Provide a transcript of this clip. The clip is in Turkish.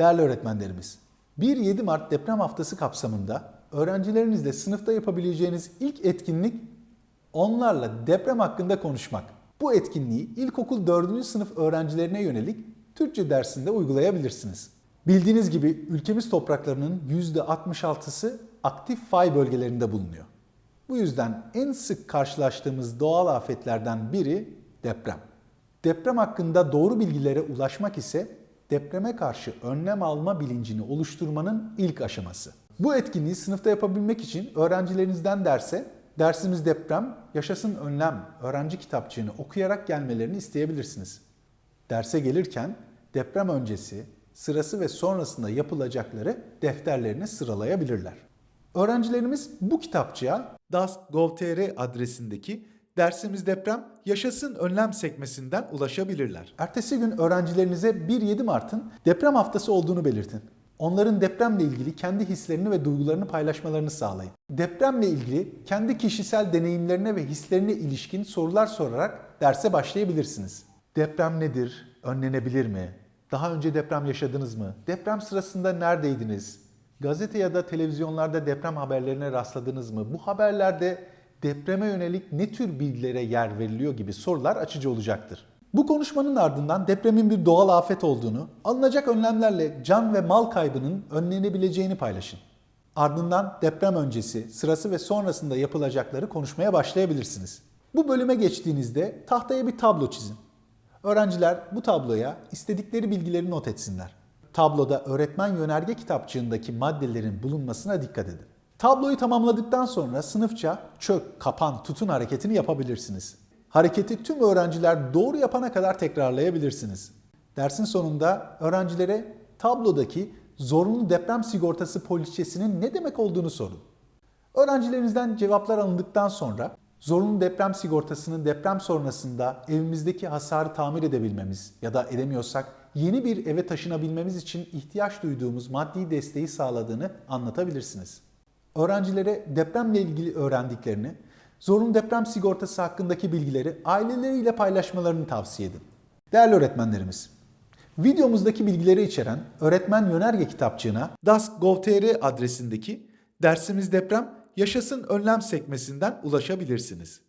Değerli öğretmenlerimiz, 1-7 Mart deprem haftası kapsamında öğrencilerinizle sınıfta yapabileceğiniz ilk etkinlik onlarla deprem hakkında konuşmak. Bu etkinliği ilkokul 4. sınıf öğrencilerine yönelik Türkçe dersinde uygulayabilirsiniz. Bildiğiniz gibi ülkemiz topraklarının %66'sı aktif fay bölgelerinde bulunuyor. Bu yüzden en sık karşılaştığımız doğal afetlerden biri deprem. Deprem hakkında doğru bilgilere ulaşmak ise depreme karşı önlem alma bilincini oluşturmanın ilk aşaması. Bu etkinliği sınıfta yapabilmek için öğrencilerinizden derse dersimiz deprem, yaşasın önlem öğrenci kitapçığını okuyarak gelmelerini isteyebilirsiniz. Derse gelirken deprem öncesi, sırası ve sonrasında yapılacakları defterlerine sıralayabilirler. Öğrencilerimiz bu kitapçığa das.gov.tr adresindeki dersimiz deprem yaşasın önlem sekmesinden ulaşabilirler. Ertesi gün öğrencilerinize 1-7 Mart'ın deprem haftası olduğunu belirtin. Onların depremle ilgili kendi hislerini ve duygularını paylaşmalarını sağlayın. Depremle ilgili kendi kişisel deneyimlerine ve hislerine ilişkin sorular sorarak derse başlayabilirsiniz. Deprem nedir? Önlenebilir mi? Daha önce deprem yaşadınız mı? Deprem sırasında neredeydiniz? Gazete ya da televizyonlarda deprem haberlerine rastladınız mı? Bu haberlerde depreme yönelik ne tür bilgilere yer veriliyor gibi sorular açıcı olacaktır. Bu konuşmanın ardından depremin bir doğal afet olduğunu, alınacak önlemlerle can ve mal kaybının önlenebileceğini paylaşın. Ardından deprem öncesi, sırası ve sonrasında yapılacakları konuşmaya başlayabilirsiniz. Bu bölüme geçtiğinizde tahtaya bir tablo çizin. Öğrenciler bu tabloya istedikleri bilgileri not etsinler. Tabloda öğretmen yönerge kitapçığındaki maddelerin bulunmasına dikkat edin. Tabloyu tamamladıktan sonra sınıfça çök, kapan, tutun hareketini yapabilirsiniz. Hareketi tüm öğrenciler doğru yapana kadar tekrarlayabilirsiniz. Dersin sonunda öğrencilere tablodaki zorunlu deprem sigortası poliçesinin ne demek olduğunu sorun. Öğrencilerinizden cevaplar alındıktan sonra zorunlu deprem sigortasının deprem sonrasında evimizdeki hasarı tamir edebilmemiz ya da edemiyorsak yeni bir eve taşınabilmemiz için ihtiyaç duyduğumuz maddi desteği sağladığını anlatabilirsiniz. Öğrencilere depremle ilgili öğrendiklerini, zorunlu deprem sigortası hakkındaki bilgileri aileleriyle paylaşmalarını tavsiye edin. Değerli öğretmenlerimiz, videomuzdaki bilgileri içeren öğretmen yönerge kitapçığına das.gov.tr adresindeki dersimiz deprem yaşasın önlem sekmesinden ulaşabilirsiniz.